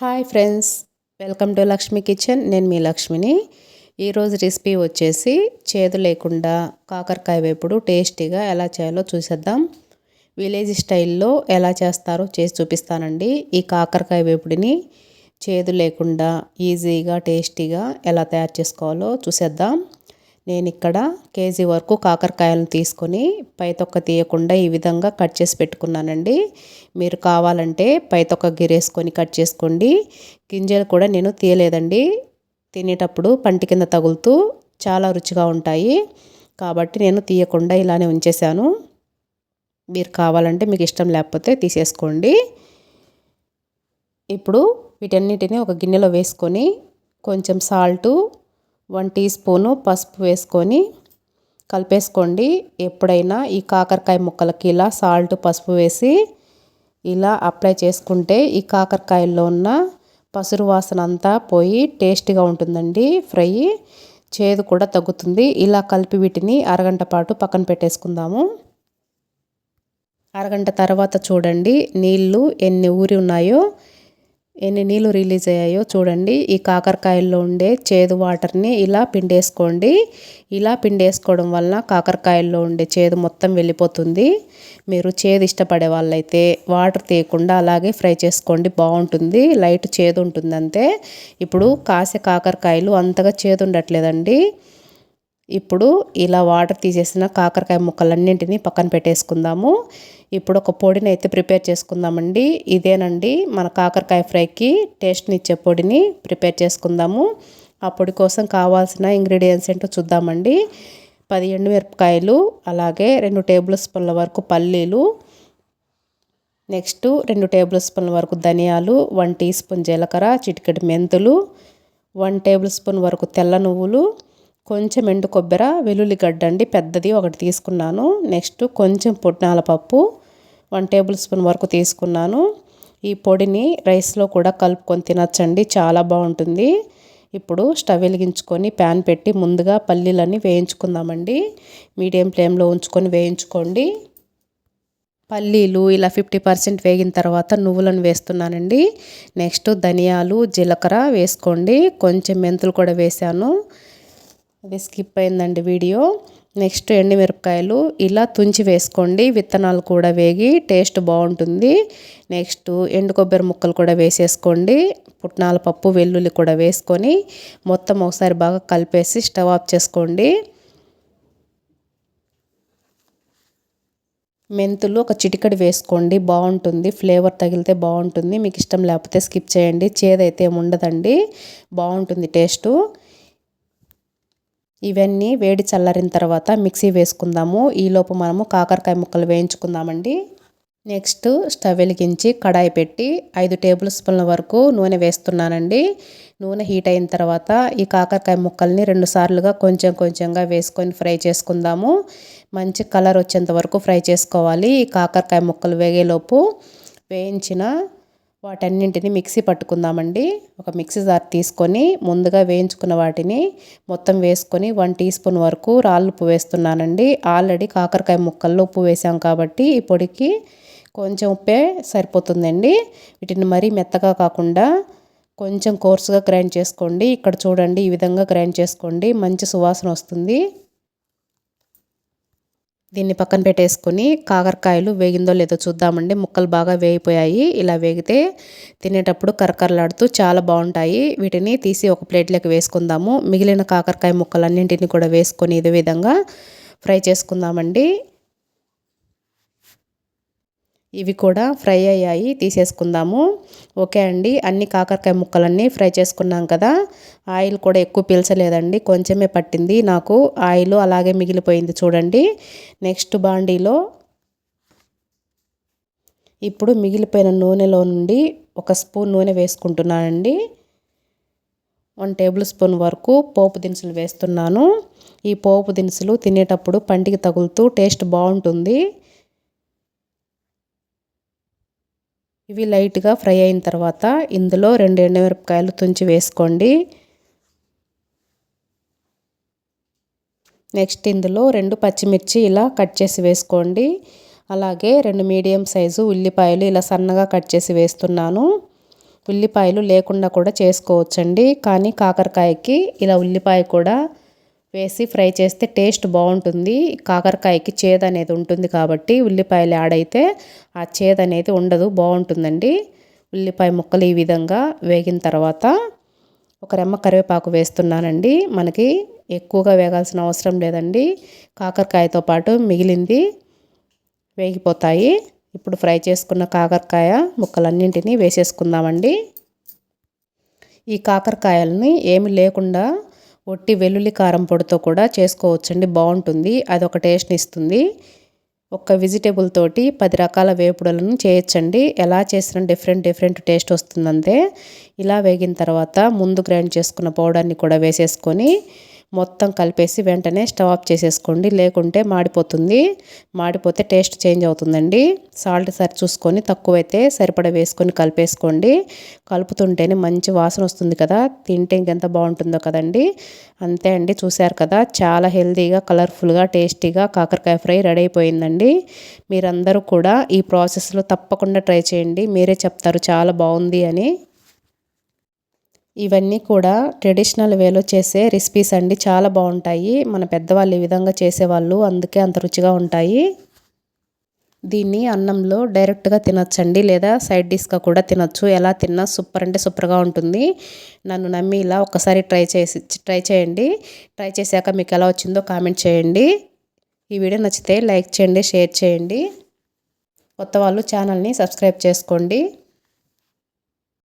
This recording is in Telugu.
Hi friends welcome to Lakshmi kitchen. నేను మీ లక్ష్మిని. ఈరోజు రెసిపీ వచ్చేసి చేదు లేకుండా కాకరకాయ వేపుడు టేస్టీగా ఎలా చేయాలో చూసేద్దాం. విలేజ్ స్టైల్లో ఎలా చేస్తారో చేసి చూపిస్తానండి. ఈ కాకరకాయ వేపుడిని చేదు లేకుండా ఈజీగా టేస్టీగా ఎలా తయారు చేసుకోవాలో చూసేద్దాం. నేను ఇక్కడ కేజీ వరకు కాకరకాయలను తీసుకొని పైతొక్క తీయకుండా ఈ విధంగా కట్ చేసి పెట్టుకున్నానండి. మీరు కావాలంటే పైతొక్క గిరేసుకొని కట్ చేసుకోండి. గింజలు కూడా నేను తీయలేదండి. తినేటప్పుడు పంటి కింద తగులుతూ చాలా రుచిగా ఉంటాయి. కాబట్టి నేను తీయకుండా ఇలానే ఉంచేశాను. మీరు కావాలంటే మీకు ఇష్టం లేకపోతే తీసేసుకోండి. ఇప్పుడు వీటన్నిటిని ఒక గిన్నెలో వేసుకొని కొంచెం సాల్టు వన్ టీ స్పూను పసుపు వేసుకొని కలిపేసుకోండి. ఎప్పుడైనా ఈ కాకరకాయ ముక్కలకి ఇలా సాల్ట్ పసుపు వేసి ఇలా అప్లై చేసుకుంటే ఈ కాకరకాయల్లో ఉన్న పసురు వాసన అంతా పోయి టేస్టీగా ఉంటుందండి ఫ్రై. చేదు కూడా తగ్గుతుంది. ఇలా కలిపి వీటిని అరగంట పాటు పక్కన పెట్టేసుకుందాము. అరగంట తర్వాత చూడండి నీళ్ళు ఎన్ని ఊరి ఉన్నాయో. ఎన్ని నీళ్ళు రిలీజ్ అయ్యాయో చూడండి. ఈ కాకరకాయల్లో ఉండే చేదు వాటర్ని ఇలా పిండేసుకోండి. ఇలా పిండేసుకోవడం వల్ల కాకరకాయల్లో ఉండే చేదు మొత్తం వెళ్ళిపోతుంది. మీరు చేదు ఇష్టపడే వాళ్ళైతే వాటర్ తీయకుండా అలాగే ఫ్రై చేసుకోండి. బాగుంటుంది. లైట్ చేదు ఉంటుంది అంతే ఇప్పుడు కాసే కాకరకాయలు అంతగా చేదు ఉండట్లేదండి. ఇప్పుడు ఇలా వాటర్ తీసేసిన కాకరకాయ ముక్కలన్నింటినీ పక్కన పెట్టేసుకుందాము. ఇప్పుడు ఒక పొడిని అయితే ప్రిపేర్ చేసుకుందామండి. ఇదేనండి మన కాకరకాయ ఫ్రైకి టేస్ట్నిచ్చే పొడిని ప్రిపేర్ చేసుకుందాము. ఆ పొడి కోసం కావాల్సిన ఇంగ్రీడియంట్స్ ఏంటో చూద్దామండి. పది మిరపకాయలు అలాగే రెండు టేబుల్ స్పూన్ల వరకు పల్లీలు నెక్స్ట్ రెండు టేబుల్ స్పూన్ల వరకు ధనియాలు వన్ టీ స్పూన్ జీలకర్ర చిటికెడు మెంతులు వన్ టేబుల్ స్పూన్ వరకు తెల్ల నువ్వులు కొంచెం ఎండు కొబ్బెర వెల్లుల్లి గడ్డ అండి పెద్దది ఒకటి తీసుకున్నాను. నెక్స్ట్ కొంచెం పుట్నాల పప్పు వన్ టేబుల్ స్పూన్ వరకు తీసుకున్నాను. ఈ పొడిని రైస్లో కూడా కలుపుకొని తినచ్చండి చాలా బాగుంటుంది. ఇప్పుడు స్టవ్ వెలిగించుకొని ప్యాన్ పెట్టి ముందుగా పల్లీలన్నీ వేయించుకుందామండి. మీడియం ఫ్లేమ్లో ఉంచుకొని వేయించుకోండి. పల్లీలు ఇలా ఫిఫ్టీ పర్సెంట్ వేగిన తర్వాత నువ్వులను వేస్తున్నానండి. నెక్స్ట్ ధనియాలు జీలకర్ర వేసుకోండి. కొంచెం మెంతులు కూడా వేసాను. అది స్కిప్ అయిందండి వీడియో. నెక్స్ట్ ఎండుమిరపకాయలు ఇలా తుంచి వేసుకోండి. విత్తనాలు కూడా వేగి టేస్ట్ బాగుంటుంది. నెక్స్ట్ ఎండు కొబ్బరి ముక్కలు కూడా వేసేసుకోండి. పుట్నాల పప్పు వెల్లుల్లి కూడా వేసుకొని మొత్తం ఒకసారి బాగా కలిపేసి స్టవ్ ఆఫ్ చేసుకోండి. మెంతులు ఒక చిటికడి వేసుకోండి. బాగుంటుంది. ఫ్లేవర్ తగిలితే బాగుంటుంది. మీకు ఇష్టం లేకపోతే స్కిప్ చేయండి. చేదైతే ఉండదండి. బాగుంటుంది టేస్టు. ఇవన్నీ వేడి చల్లారిన తర్వాత మిక్సీ వేసుకుందాము. ఈలోపు మనము కాకరకాయ ముక్కలు వేయించుకుందామండి. నెక్స్ట్ స్టవ్ వెలిగించి కడాయి పెట్టి ఐదు టేబుల్ స్పూన్ల వరకు నూనె వేస్తున్నానండి. నూనె హీట్ అయిన తర్వాత ఈ కాకరకాయ ముక్కల్ని రెండు సార్లుగా కొంచెం కొంచెంగా వేసుకొని ఫ్రై చేసుకుందాము. మంచి కలర్ వచ్చేంత వరకు ఫ్రై చేసుకోవాలి. ఈ కాకరకాయ ముక్కలు వేగేలోపు వేయించిన వాటన్నింటిని మిక్సీ పట్టుకుందామండి. ఒక మిక్సీ జార్ తీసుకొని ముందుగా వేయించుకున్న వాటిని మొత్తం వేసుకొని వన్ టీ స్పూన్ వరకు రాళ్ళు ఉప్పు వేస్తున్నానండి. ఆల్రెడీ కాకరకాయ ముక్కల్లో ఉప్పు వేసాం కాబట్టి ఈ పొడికి కొంచెం ఉప్పే సరిపోతుందండి. వీటిని మరీ మెత్తగా కాకుండా కొంచెం కోర్సుగా గ్రైండ్ చేసుకోండి. ఇక్కడ చూడండి ఈ విధంగా గ్రైండ్ చేసుకోండి. మంచి సువాసన వస్తుంది. దీన్ని పక్కన పెట్టేసుకొని కాకరకాయలు వేగిందో లేదో చూద్దామండి. ముక్కలు బాగా వేగిపోయాయి. ఇలా వేగితే తినేటప్పుడు కరకరలాడుతూ చాలా బాగుంటాయి. వీటిని తీసి ఒక ప్లేట్లోకి వేసుకుందాము. మిగిలిన కాకరకాయ ముక్కలన్నింటినీ కూడా వేసుకొని ఇదే విధంగా ఫ్రై చేసుకుందామండి. ఇవి కూడా ఫ్రై అయ్యాయి తీసేసుకుందాము. ఓకే అండి అన్ని కాకరకాయ ముక్కలన్నీ ఫ్రై చేసుకున్నాం కదా. ఆయిల్ కూడా ఎక్కువ పీల్చలేదండి కొంచెమే పట్టింది నాకు. ఆయిల్ అలాగే మిగిలిపోయింది చూడండి. నెక్స్ట్ బాండీలో ఇప్పుడు మిగిలిపోయిన నూనెలో నుండి ఒక స్పూన్ నూనె వేసుకుంటున్నానండి వన్ టేబుల్ స్పూన్ వరకు పోపు దినుసులు వేస్తున్నాను. ఈ పోపు దినుసులు తినేటప్పుడు పంటికి తగులుతూ టేస్ట్ బాగుంటుంది. ఇవి లైట్గా ఫ్రై అయిన తర్వాత ఇందులో రెండు ఎండుమిరపకాయలు తుంచి వేసుకోండి. నెక్స్ట్ ఇందులో రెండు పచ్చిమిర్చి ఇలా కట్ చేసి వేసుకోండి. అలాగే రెండు మీడియం సైజు ఉల్లిపాయలు ఇలా సన్నగా కట్ చేసి వేస్తున్నాను. ఉల్లిపాయలు లేకుండా కూడా చేసుకోవచ్చండి. కానీ కాకరకాయకి ఇలా ఉల్లిపాయ కూడా వేసి ఫ్రై చేస్తే టేస్ట్ బాగుంటుంది. కాకరకాయకి చేదు అనేది ఉంటుంది కాబట్టి ఉల్లిపాయలు యాడ్ అయితే ఆ చేదు అనేది ఉండదు బాగుంటుందండి. ఉల్లిపాయ ముక్కలు ఈ విధంగా వేగిన తర్వాత ఒక రెమ్మ కరివేపాకు వేస్తున్నానండి. మనకి ఎక్కువగా వేగాల్సిన అవసరం లేదండి. కాకరకాయతో పాటు మిగిలింది వేగిపోతాయి. ఇప్పుడు ఫ్రై చేసుకున్న కాకరకాయ ముక్కలన్నింటినీ వేసేసుకుందామండి. ఈ కాకరకాయలని ఏమి లేకుండా ఒట్టి వెల్లుల్లి కారం పొడితో కూడా చేసుకోవచ్చండి. బాగుంటుంది. అది ఒక టేస్ట్ని ఇస్తుంది. ఒక్క వెజిటేబుల్ తోటి పది రకాల వేపుడులను చేయొచ్చండి. ఎలా చేసినా డిఫరెంట్ డిఫరెంట్ టేస్ట్ వస్తుందంతే. ఇలా వేగిన తర్వాత ముందు గ్రైండ్ చేసుకున్న పౌడర్ని కూడా వేసేసుకొని మొత్తం కలిపేసి వెంటనే స్టవ్ ఆఫ్ చేసేసుకోండి. లేకుంటే మాడిపోతుంది. మాడిపోతే టేస్ట్ చేంజ్ అవుతుందండి. సాల్ట్ సరి చూసుకొని తక్కువైతే సరిపడ వేసుకొని కలిపేసుకోండి. కలుపుతుంటేనే మంచి వాసన వస్తుంది కదా. తింటే ఇంకెంత బాగుంటుందో కదండి. అంతే అండి. చూశారు కదా. చాలా హెల్తీగా కలర్ఫుల్గా టేస్టీగా కాకరకాయ ఫ్రై రెడీ అయిపోయిందండి. మీరందరూ కూడా ఈ ప్రాసెస్లో తప్పకుండా ట్రై చేయండి. మీరే చెప్తారు చాలా బాగుంది అని. ఇవన్నీ కూడా ట్రెడిషనల్ వేలో చేసే రెసిపీస్ అండి. చాలా బాగుంటాయి. మన పెద్దవాళ్ళు ఈ విధంగా చేసేవాళ్ళు. అందుకే అంత రుచిగా ఉంటాయి. దీన్ని అన్నంలో డైరెక్ట్గా తినొచ్చండి. లేదా సైడ్ డిష్గా కూడా తినొచ్చు. ఎలా తిన్నా సూపర్ అంటే సూపర్గా ఉంటుంది. నన్ను నమ్మి ఇలా ఒక్కసారి ట్రై చేసి ట్రై చేయండి. ట్రై చేశాక మీకు ఎలా వచ్చిందో కామెంట్ చేయండి. ఈ వీడియో నచ్చితే లైక్ చేయండి షేర్ చేయండి. కొత్త వాళ్ళు ఛానల్ని సబ్స్క్రైబ్ చేసుకోండి.